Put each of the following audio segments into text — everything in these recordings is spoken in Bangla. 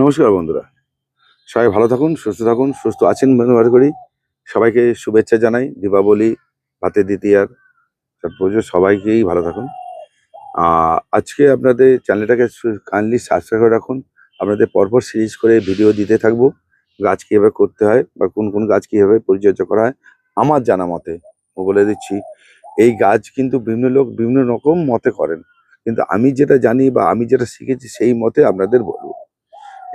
নমস্কার বন্ধুরা। সবাই ভালো থাকুন, সুস্থ থাকুন, সুস্থ আছেন মনে করি। সবাইকে শুভেচ্ছা জানাই, দীপাবলি, ভাতের দ্বিতীয়ার পুজো, সবাইকেই ভালো থাকুন। আজকে আপনাদের চ্যানেলটাকে কাইন্ডলি সাবস্ক্রাইব করে রাখুন। আপনাদের পরপর সিরিজ করে ভিডিও দিতে থাকব গাছ কীভাবে করতে হয় বা কোন কোন গাছ কীভাবে পরিচর্যা করা হয়। আমার জানা মতে বলে দিচ্ছি, এই গাছ কিন্তু বিভিন্ন লোক বিভিন্ন রকম মতে করেন। কিন্তু আমি যেটা জানি বা আমি যেটা শিখেছি, সেই মতে আপনাদের বলব।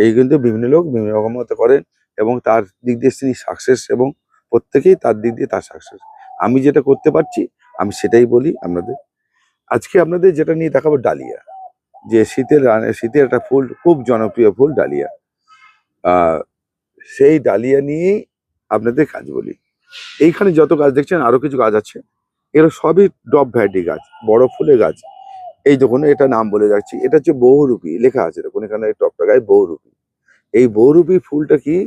এই কিন্তু বিভিন্ন লোক বিভিন্ন রকম মতো করেন এবং তার দিক দিয়ে তিনি সাকসেস এবং প্রত্যেকেই তার দিক দিয়ে তার সাকসেস আমি যেটা করতে পারছি, আমি সেটাই বলি আপনাদের। আজকে আপনাদের যেটা নিয়ে দেখাবো ডালিয়া। যে শীতের শীতের একটা ফুল, খুব জনপ্রিয় ফুল ডালিয়া। সেই ডালিয়া নিয়েই আপনাদের কাজ বলি। এইখানে যত গাছ দেখছেন, আরও কিছু গাছ আছে। এগুলো সবই ডব ভ্যারাইটি গাছ, বড় ফুলের গাছ। এই দেখুন, এটা নাম বলে যাচ্ছি। এটা হচ্ছে বহুরূপী, লেখা আছে দেখুন, এখানে টপটা গায়ে বহুরূপী। এই বহুরূপী ফুলটা কি?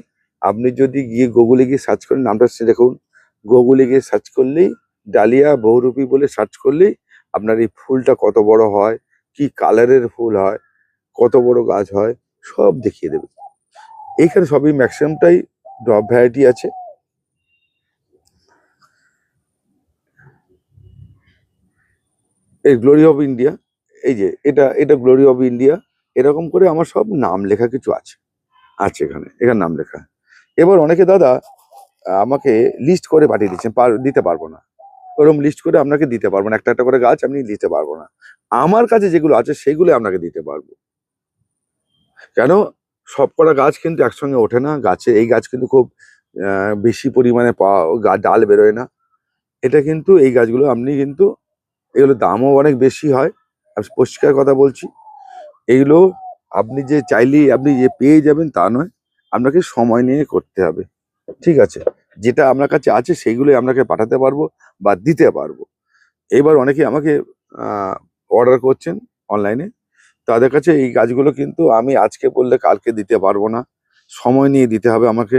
আপনি যদি গিয়ে গুগলে গিয়ে সার্চ করেন, নামটা দেখুন গুগলে গিয়ে সার্চ করলেই, ডালিয়া বহুরূপী বলে সার্চ করলেই আপনার এই ফুলটা কত বড় হয়, কি কালারের ফুল হয়, কত বড় গাছ হয়, সব দেখিয়ে দেবে। এইখানে সবই ম্যাক্সিমামটাই ডব ভ্যারাইটি আছে। এই গ্লোরি অফ ইন্ডিয়া এই যে, এটা এটা গ্লোরি অফ ইন্ডিয়া এরকম করে আমার সব নাম লেখা কিছু আছে আছে এখানে এখানে নাম লেখা। এবার অনেকে দাদা, আমাকে লিস্ট করে পাঠিয়ে দিচ্ছেন দিতে পারব না। ওরকম লিস্ট করে আপনাকে দিতে পারব না, একটা একটা করে গাছ আপনি দিতে পারব না। আমার কাছে যেগুলো আছে, সেগুলো আপনাকে দিতে পারব। কেন? সব কটা গাছ কিন্তু একসঙ্গে ওঠে না, গাছে, এই গাছ কিন্তু খুব বেশি পরিমাণে পাওয়া ডাল বেরোয় না। এটা কিন্তু এই গাছগুলো আপনি কিন্তু এগুলো দামও অনেক বেশি হয় আমি পরিষ্কার কথা বলছি এগুলো আপনি যে চাইলেই আপনি যে পেয়ে যাবেন তা নয়, আপনাকে সময় নিয়ে করতে হবে, ঠিক আছে? যেটা আপনার কাছে আছে সেইগুলোই আপনাকে পাঠাতে পারব বা দিতে পারব। এবার অনেকে আমাকে অর্ডার করছেন অনলাইনে তাদের কাছে এই গাছগুলো কিন্তু আমি আজকে বললে কালকে দিতে পারব না, সময় নিয়ে দিতে হবে আমাকে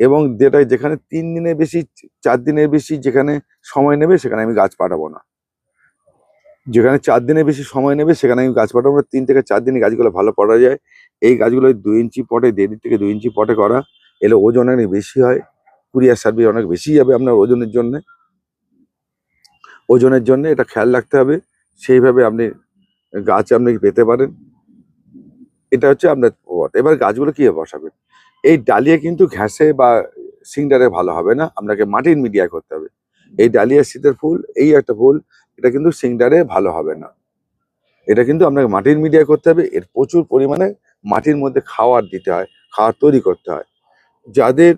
এবং যেটা যেখানে তিন দিনের বেশি, চার দিনের বেশি যেখানে সময় নেবে সেখানে আমি গাছ পাঠাবো না। যেখানে চার দিনের বেশি সময় নেবে, সেখানে আমি গাছ পাঠাবো তিন থেকে চার দিনে গাছগুলো ভালো পড়া যায়। এই গাছগুলো দুই ইঞ্চি পটে, দেড় থেকে দুই ইঞ্চি পটে করা। এলে ওজন অনেক বেশি হয়। কুরিয়ার সার্ভিস অনেক বেশি যাবে আপনার ওজনের জন্য। ওজনের জন্য এটা খেয়াল রাখতে হবে। সেইভাবে আপনি গাছ আপনি পেতে পারেন। এটা হচ্ছে আপনার পথ। এবার গাছগুলো কীভাবে বসাবেন? এই ডালিয়া কিন্তু ঘ্যাসে বা সিংডারে ভালো হবে না। আপনাকে মাটির মিডিয়ায় করতে হবে। এই ডালিয়া শীতের ফুল, এই একটা ফুল, এটা কিন্তু সিংডারে ভালো হবে না। এটা কিন্তু আপনাকে মাটির মিডিয়ায় করতে হবে, এর প্রচুর পরিমাণে মাটির মধ্যে খাওয়ার দিতে হয়, খাওয়ার তৈরি করতে হয়। যাদের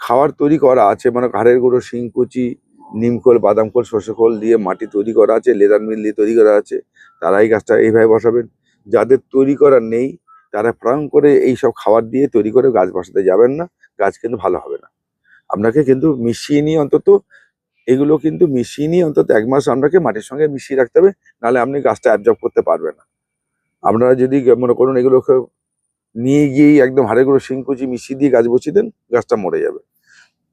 খাওয়ার তৈরি করা আছে মানে ঘাড়ের গুঁড়ো শিংকুচি নিমখোল বাদামখোল শস্যখোল দিয়ে মাটি তৈরি করা আছে, লেদার মিল দিয়ে তৈরি করা আছে তারা এই গাছটা এইভাবে বসাবেন। যাদের তৈরি করা নেই, তারা প্রাণ করে এই সব খাবার দিয়ে তৈরি করে গাছ বসাতে যাবেন না, গাছ কিন্তু ভালো হবে না। আপনাকে কিন্তু মিশিয়ে নিয়ে অন্তত, এগুলো কিন্তু মিশিয়ে নিয়ে অন্তত এক মাস আপনাকে মাটির সঙ্গে মিশিয়ে রাখতে হবে, নাহলে আপনি গাছটা অ্যাবজর্ব করতে পারবেন না। আপনারা যদি মনে করুন এগুলোকে নিয়ে গিয়েই একদম হাড়ে গুঁড়ো শিংকুচি মিশিয়ে দিয়ে গাছ বসিয়ে দেন, গাছটা মরে যাবে।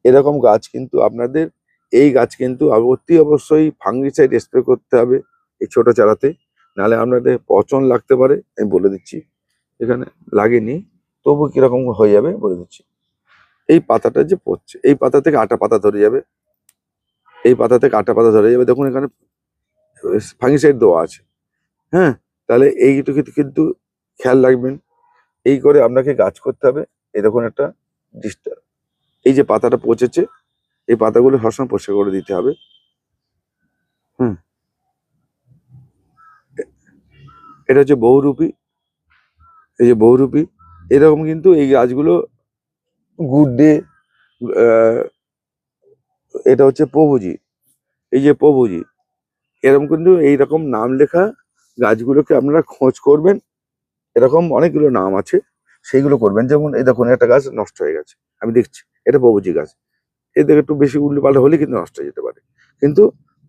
এরকম গাছ কিন্তু আপনাদের, এই গাছ কিন্তু অতি অবশ্যই ফাঙ্গিসাইড স্প্রে করতে হবে এই ছোট চারাতে, নাহলে আপনাদের পচন লাগতে পারে, আমি বলে দিচ্ছি। এখানে লাগেনি তবু কীরকম হয়ে যাবে বলে দিচ্ছি। এই পাতাটা যে পড়ছে, এই পাতা থেকে আটা পাতা ধরে যাবে। এই পাতা থেকে আটা পাতা ধরে যাবে। দেখুন এখানে ফাঙ্গিসাইড দেওয়া আছে। হ্যাঁ তাহলে এইটুকু কিন্তু খেয়াল রাখবেন। এই করে আপনাকে গাছ করতে হবে। এই দেখুন একটা ডিস্টার্ব এই যে পাতাটা পচেছে, এই পাতাগুলো সবসময় পরিষ্কার করে দিতে হবে। হুম। এটা হচ্ছে বহুরূপী। এই যে বহুরূপী, এরকম কিন্তু এই গাছগুলো গুড ডে এটা হচ্ছে প্রভুজি। এই যে প্রভুজি, এরকম কিন্তু এইরকম নাম লেখা গাছগুলোকে আপনারা খোঁজ করবেন। এরকম অনেকগুলো নাম আছে, সেইগুলো করবেন। যেমন এই দেখুন, একটা গাছ নষ্ট হয়ে গেছে, আমি দেখছি, এটা প্রভুজি গাছ। এদের একটু বেশি উল্টোপাল্টা হলে কিন্তু নষ্ট হয়ে যেতে পারে। কিন্তু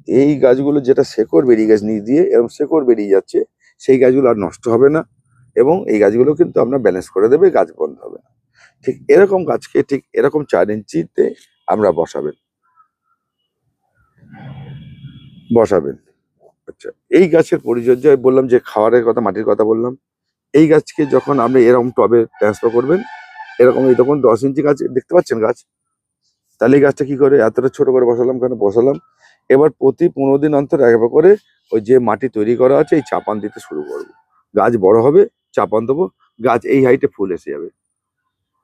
এই গাছগুলো যেটা শেকড় বেরিয়ে গেছে নিচ দিয়ে, এরকম শেকড় বেরিয়ে যাচ্ছে, সেই গাছগুলো আর নষ্ট হবে না, এবং এই গাছগুলো কিন্তু আপনার ব্যালেন্স করে দেবে, গাছ বন্ধ হবে না। ঠিক এরকম গাছকে ঠিক এরকম চার ইঞ্চিতে আমরা বসাবেন। বসাবেন। আচ্ছা এই গাছের পরিচর্যায় বললাম যে খাবারের কথা, মাটির কথা বললাম। এই গাছকে যখন আপনি এরকম টবে ট্রান্সফার করবেন, এরকম এই তখন দশ ইঞ্চি গাছ, দেখতে পাচ্ছেন গাছ? তাহলে এই গাছটা কি করে এতটা ছোট করে বসালাম কেন? বসালাম। এবার প্রতি পনেরো দিন অন্তর একবার করে ওই যে মাটি তৈরি করা আছে, এই চাপান দিতে শুরু করব। গাছ বড় হবে, চাপান দেবো, গাছ এই হাইটে ফুল এসে যাবে।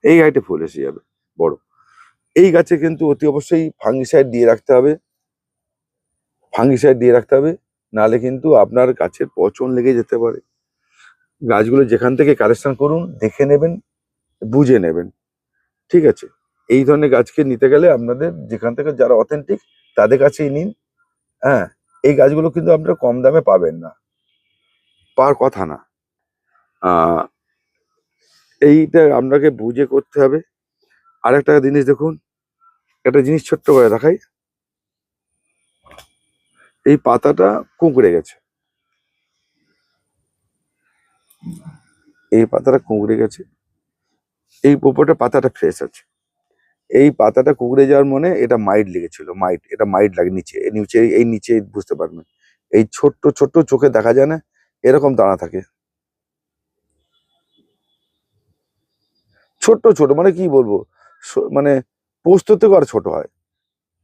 এই হাইটে ফুল এসে যাবে, বড়। এই গাছে কিন্তু অতি অবশ্যই ফাঙ্গিসাইড দিয়ে রাখতে হবে। ফাঙ্গিসাইড দিয়ে রাখতে হবে, নাহলে কিন্তু আপনার গাছের পচন লেগে যেতে পারে। গাছগুলো যেখান থেকে কালেকশন করুন, দেখে নেবেন, বুঝে নেবেন। ঠিক আছে? এই ধরনের গাছকে নিতে গেলে আপনাদের যেখান থেকে যারা অথেন্টিক তাদের কাছেই নিন। হ্যাঁ এই গাছগুলো কিন্তু আপনারা কম দামে পাবেন না। পাওয়ার কথা না। এইটা আপনাকে বুঝে করতে হবে। আর একটা জিনিস দেখুন, একটা জিনিস ছোট্ট করে দেখাই। এই পাতাটা কুঁকড়ে গেছে। এই পাতাটা কুঁকড়ে গেছে। এই উপরটা পাতাটা ফ্রেশ আছে। এই পাতাটা কুঁকড়ে যাওয়ার মনে এটা মাইট লেগেছিল মাইট এটা মাইট লাগে নিচে নিচে, এই নিচে বুঝতে পারবেন। এই ছোট্ট ছোট্ট চোখে দেখা যায় না, এরকম দাঁড়া থাকে। ছোট্ট ছোট মানে কি বলব? মানে পোস্ত থেকে আর ছোট হয়।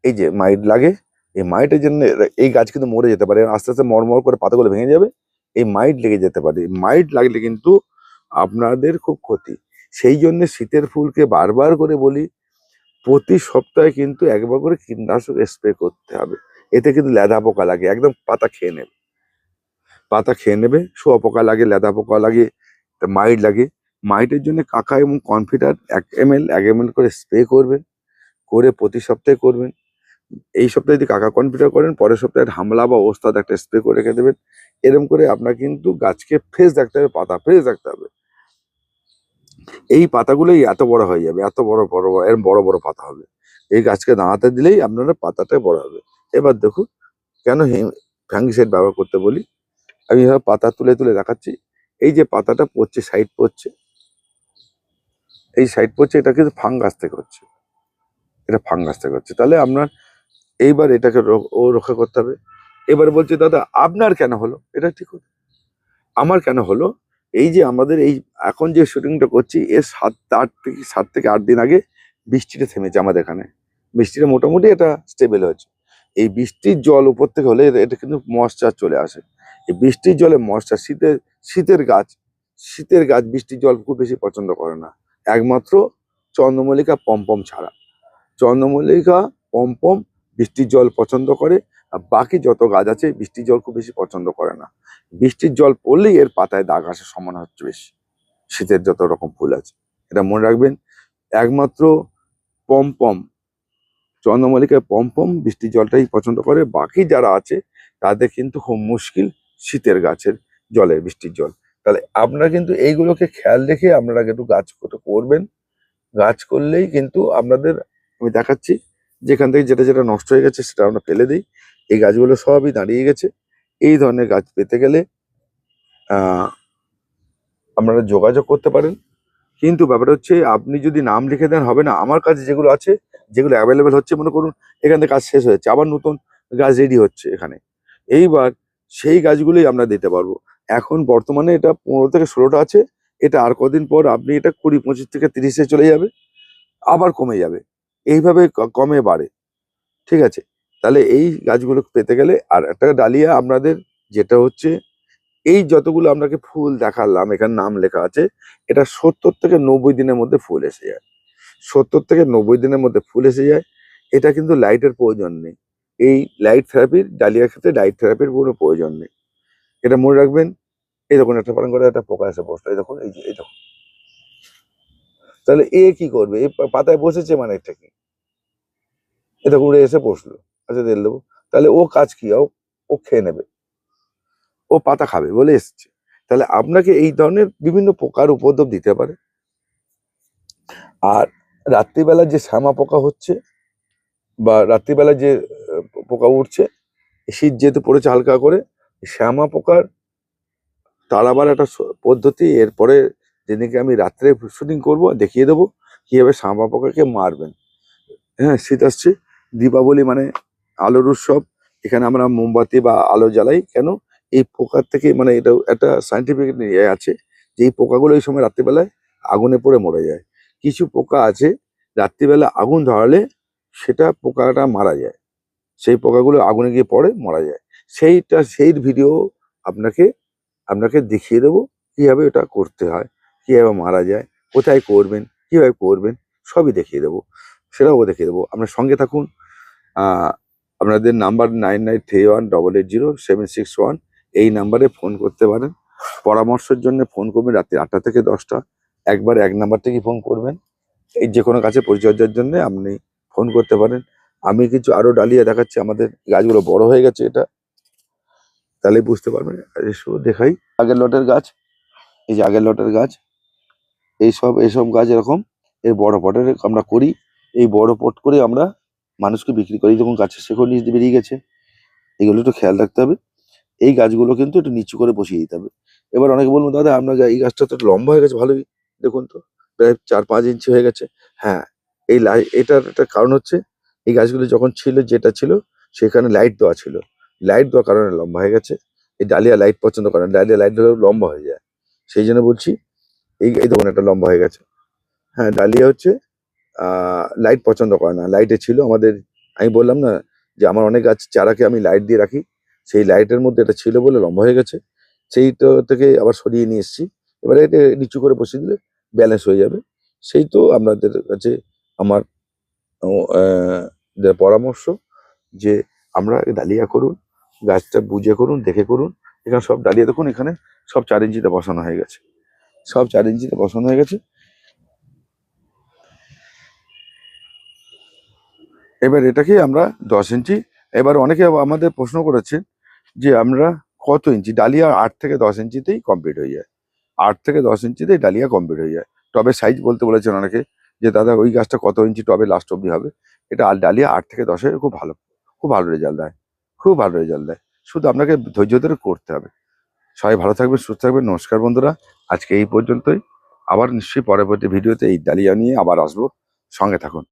এই যে মাইট লাগে, এই মাইটের জন্য এই গাছ কিন্তু মরে যেতে পারে। আস্তে আস্তে মরমর করে পাতাগুলো ভেঙে যাবে। এই মাইট লেগে যেতে পারে। মাইট লাগলে কিন্তু আপনাদের খুব ক্ষতি। সেই জন্য শীতের ফুলকে বারবার করে বলি, প্রতি সপ্তাহে কিন্তু একবার করে কীটনাশক স্প্রে করতে হবে। এতে কিন্তু লেদা পোকা লাগে, একদম পাতা খেয়ে নেবে। পাতা খেয়ে নেবে শোয়া পোকা লাগে, লেদা পোকা লাগে, মাইট লাগে। মাইটের জন্য কাকা এবং কনফিডার এক এম এল এক এম এল করে স্প্রে করবেন, করে প্রতি সপ্তাহে করবেন। এই সপ্তাহে যদি কাকা কনফিডার করেন, পরের সপ্তাহে হামলা বা ওস্তাদ একটা স্প্রে করে রেখে দেবেন। এরকম করে আপনার কিন্তু গাছকে ফ্রেশ রাখতে হবে, পাতা ফ্রেশ রাখতে হবে। এই পাতাগুলোই এত বড় হয়ে যাবে, এত বড় বড় বড় এর বড় বড় পাতা হবে। এই গাছকে দাঁড়াতে দিলেই আপনার পাতাটা বড় হবে। এবার দেখুন, কেন ফ্যাঙ্গিসাইড ব্যবহার করতে বলি? আমি পাতা তুলে তুলে দেখাচ্ছি। এই যে পাতাটা পড়ছে সাইড পড়ছে এই সাইড পড়ছে এটা কিন্তু ফাঙ্গাস থেকে হচ্ছে। এটা ফাঙ্গাস থেকে হচ্ছে। তাহলে আপনার এইবার এটাকে ও রক্ষা করতে হবে। এবার বলছে, দাদা, আপনার কেন হলো? এটা ঠিক কথা আমার কেন হলো? এই যে আমাদের এই, এখন যে শুটিংটা করছি, এর সাত, আট থেকে, সাত থেকে আট দিন আগে বৃষ্টিটা থেমেছে আমাদের এখানে। বৃষ্টিটা মোটামুটি এটা স্টেবল হয়েছে। এই বৃষ্টির জল উপর থেকে হলে এটা- এটা কিন্তু মশচার চলে আসে। এই বৃষ্টির জলে মশচার শীতের শীতের গাছ শীতের গাছ বৃষ্টির জল খুব বেশি পছন্দ করে না। একমাত্র চন্দ্রমল্লিকা পম্পম ছাড়া। চন্দ্রমল্লিকা পম্পম বৃষ্টির জল পছন্দ করে, আর বাকি যত গাছ আছে বৃষ্টির জল খুব বেশি পছন্দ করে না। বৃষ্টির জল পড়লেই এর পাতায় দাগ আসার সমান হচ্ছে বেশি। শীতের যত রকম ফুল আছে। এটা মনে রাখবেন, একমাত্র পম্পম চন্দ্রমল্লিকায় পম্পম বৃষ্টির জলটাই পছন্দ করে। বাকি যারা আছে, তাদের কিন্তু খুব মুশকিল শীতের গাছের জলে বৃষ্টির জল। তাহলে আপনারা কিন্তু এইগুলোকে খেয়াল রেখে আপনারা একটু গাছ করবেন। গাছ করলেই কিন্তু আপনাদের, আমি দেখাচ্ছি, যেখান থেকে যেটা যেটা নষ্ট হয়ে গেছে সেটা আমরা ফেলে দিই। এই গাছগুলো সবই দাঁড়িয়ে গেছে। এই ধরনের গাছ পেতে গেলে আপনারা যোগাযোগ করতে পারেন। কিন্তু ব্যাপারটা হচ্ছে, আপনি যদি নাম লিখে দেন, হবে না। আমার কাছে যেগুলো আছে, যেগুলো অ্যাভেলেবেল হচ্ছে, মনে করুন, এখান থেকে কাজ শেষ হয়েছে আবার নতুন গাছ রেডি হচ্ছে এখানে। এইবার সেই গাছগুলোই আমরা দিতে পারব। এখন বর্তমানে এটা পনেরো থেকে ষোলোটা আছে, এটা আর কদিন পর আপনি এটা কুড়ি, পঁচিশ থেকে তিরিশে চলে যাবে, আবার কমে যাবে। এইভাবে কমে বাড়ে। ঠিক আছে? তাহলে এই গাছগুলো পেতে গেলে আর একটা ডালিয়া আপনাদের যেটা হচ্ছে, এই যতগুলো আপনাকে ফুল দেখালাম, এখানে নাম লেখা আছে, এটা সত্তর থেকে নব্বই দিনের মধ্যে ফুল এসে যায়। সত্তর থেকে নব্বই দিনের মধ্যে ফুল এসে যায়, এটা কিন্তু লাইটের প্রয়োজন নেই। এই লাইট থেরাপির ডালিয়ার ক্ষেত্রে লাইট থেরাপির কোনো প্রয়োজন নেই। এটা মনে রাখবেন, এই দেখুন একটা পালন করে একটা পোকা এসে বসল এই দেখুন, এই যে, এই দেখুন। তাহলে এ কি করবে? এই পাতায় বসেছে মানে এটা কি? এটা উড়ে এসে বসল আচ্ছা তেল দেবো। তাহলে ও কাজ কি? ও ও খেয়ে নেবে। ও পাতা খাবে বলে এসছে। তাহলে আপনাকে এই ধরনের বিভিন্ন পোকার উপদ্রব দিতে পারে। আর রাত্রিবেলা যে শ্যামা পোকা হচ্ছে বা রাত্রিবেলা যে পোকা উঠছে শীত যেহেতু পড়েছে হালকা করে শ্যামা পোকার তাড়াবার একটা পদ্ধতি। এরপরে যেদিনকে আমি রাত্রে শুটিং করব, দেখিয়ে দেবো কীভাবে শ্যামা পোকাকে মারবেন। হ্যাঁ শীত আসছে। দীপাবলি মানে আলোর উৎসব। এখানে আমরা মোমবাতি বা আলো জ্বালাই। কেন? এই পোকার থেকে মানে এটা একটা সাইন্টিফিক ইয়ে আছে যে এই পোকাগুলো এই সময় রাত্রিবেলায় আগুনে পড়ে মরে যায়। কিছু পোকা আছে, রাত্রিবেলা আগুন ধরালে সেটা পোকাটা মারা যায়। সেই পোকাগুলো আগুনে গিয়ে পড়ে, মারা যায়। সেইটা, সেই ভিডিও আপনাকে আপনাকে দেখিয়ে দেবো কীভাবে ওটা করতে হয়, কীভাবে মারা যায়, কোথায় করবেন, কীভাবে করবেন, সবই দেখিয়ে দেবো। সেটাও দেখিয়ে দেবো। আপনার সঙ্গে থাকুন। আপনাদের number nine nine three one double eight zero seven six one এই নাম্বারে ফোন করতে পারেন। পরামর্শের জন্য ফোন করবেন রাত্রি আটটা থেকে দশটা। একবার এক নাম্বার থেকে ফোন করবেন। এই যে কোনো কাছে পরিচর্যার জন্য আপনি ফোন করতে পারেন। আমি কিছু আরও ডালিয়া দেখাচ্ছি। আমাদের গাছগুলো বড় হয়ে গেছে এটা। তাহলে বুঝতে পারবেন। এসব দেখাই। আগের লটের গাছ, এই যে আগের লটের গাছ এইসব এইসব গাছ এরকম, এই বড় পটের আমরা করি, এই বড় পট করে আমরা মানুষকে বিক্রি করি। যখন গাছের শেকড় নিচ দিয়ে বেরিয়ে গেছে। এগুলো একটু খেয়াল রাখতে হবে। এই গাছগুলো কিন্তু একটু নিচু করে বসিয়ে দিতে হবে। এবার অনেকে বলব দাদা আপনার এই গাছটা তো লম্বা হয়ে গেছে, ভালোই। দেখুন তো, প্রায় চার পাঁচ ইঞ্চি হয়ে গেছে। হ্যাঁ এই লাই, এটার একটা কারণ হচ্ছে, এই গাছগুলো যখন ছিল, যেটা ছিল, সেখানে লাইট দেওয়া ছিল। লাইট দেওয়ার কারণে লম্বা হয়ে গেছে। এই ডালিয়া লাইট পছন্দ করে না। ডালিয়া লাইট দিলেও লম্বা হয়ে যায়। সেই জন্য বলছি, এই এই দেখুন একটা লম্বা হয়ে গেছে। হ্যাঁ ডালিয়া হচ্ছে লাইট পছন্দ করে না। লাইটে ছিল আমাদের, আমি বললাম না যে আমার অনেক গাছ চারাকে আমি লাইট দিয়ে রাখি। সেই লাইটের মধ্যে এটা ছিল বলে লম্বা হয়ে গেছে। সেইটা থেকে আবার সরিয়ে নিয়ে এসেছি। এবারে এটা নিচু করে বসিয়ে দিলে ব্যালেন্স হয়ে যাবে। সেই তো আপনাদের কাছে আমার পরামর্শ যে আমরা ডালিয়া করুন। গাছটা বুঝে করুন, দেখে করুন। এখানে সব ডালিয়া দেখুন, এখানে সব চার ইঞ্চিতে বসানো হয়ে গেছে। সব চার ইঞ্চিতে বসানো হয়ে গেছে। এবার এটাকে আমরা দশ ইঞ্চি, এবার অনেকে আমাদের প্রশ্ন করেছে যে আমরা কত ইঞ্চি? ডালিয়া আট থেকে দশ ইঞ্চিতেই কমপ্লিট হয়ে যায়। আট থেকে দশ ইঞ্চিতেই ডালিয়া কমপ্লিট হয়ে যায়। টবের সাইজ বলতে বলেছেন অনেকে যে, দাদা, ওই গাছটা কত ইঞ্চি টবে লাস্ট অব্দি হবে? এটা ডালিয়া আট থেকে দশে খুব ভালো খুব ভালো রেজাল্ট দেয়। খুব ভালো রেজাল্ট দেয়। শুধু আপনাকে ধৈর্য ধরে করতে হবে। সবাই ভালো থাকবেন, সুস্থ থাকবেন। নমস্কার বন্ধুরা। আজকে এই পর্যন্তই। আবার নিশ্চয়ই পরবর্তী ভিডিওতে এই ডালিয়া নিয়ে আবার আসব। সঙ্গে থাকুন।